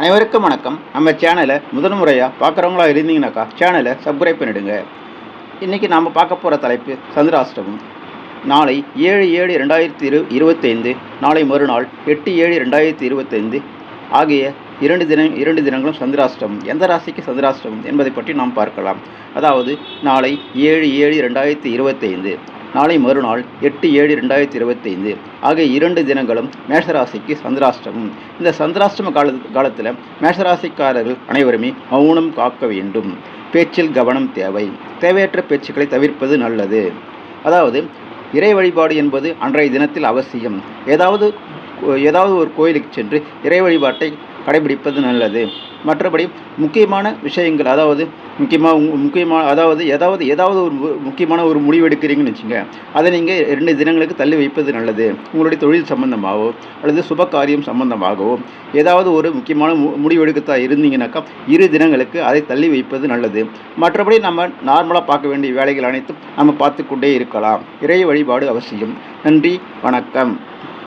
அனைவருக்கும் வணக்கம். நம்ம சேனலை முதல் முறையாக பார்க்குறவங்களா இருந்தீங்கன்னாக்கா சேனலை சப்ஸ்கிரைப் பண்ணிடுங்க. இன்றைக்கி நாம் பார்க்க போகிற தலைப்பு சந்திராஷ்டமம். நாளை ஏழு ஏழு ரெண்டாயிரத்தி இரு இருபத்தைந்து நாளை மறுநாள் எட்டு ஏழு ரெண்டாயிரத்தி இருபத்தைந்து ஆகிய இரண்டு தின இரண்டு தினங்களும் சந்திராஷ்டமம். எந்த ராசிக்கு சந்திராஷ்டமம் என்பதை பற்றி நாம் பார்க்கலாம். அதாவது நாளை ஏழு ஏழு ரெண்டாயிரத்தி இருபத்தைந்து. நாளை மறுநாள் எட்டு ஏழு ரெண்டாயிரத்தி இருபத்தைந்து. ஆகிய இரண்டு தினங்களும் மேஷராசிக்கு சந்திராஷ்டமம். இந்த சந்திராஷ்டம கால காலத்தில் மேஷராசிக்காரர்கள் அனைவருமே மௌனம் காக்க வேண்டும். பேச்சில் கவனம் தேவை. தேவையற்ற பேச்சுக்களை தவிர்ப்பது நல்லது. அதாவது இறை வழிபாடு என்பது அன்றைய தினத்தில் அவசியம். ஏதாவது ஏதாவது ஒரு கோயிலுக்கு சென்று இறை வழிபாட்டை கடைபிடிப்பது நல்லது. மற்றபடி முக்கியமான விஷயங்கள் அதாவது முக்கியமாக முக்கியமான அதாவது ஏதாவது ஏதாவது ஒரு மு- முக்கியமான ஒரு முடிவு எடுக்கிறீங்கன்னு வச்சுங்க அதை நீங்கள் ரெண்டு தினங்களுக்கு தள்ளி வைப்பது நல்லது. உங்களுடைய தொழில் சம்பந்தமாகவோ அல்லது சுப காரியம் சம்பந்தமாகவோ ஏதாவது ஒரு முக்கியமான மு முடிவு எடுக்கத்தான் இருந்தீங்கன்னாக்கா இரு தினங்களுக்கு அதை தள்ளி வைப்பது நல்லது. மற்றபடி நம்ம நார்மலாக பார்க்க வேண்டிய வேலைகள் அனைத்தும் நம்ம பார்த்து கொண்டே இருக்கலாம். இறை வழிபாடு அவசியம். நன்றி வணக்கம்.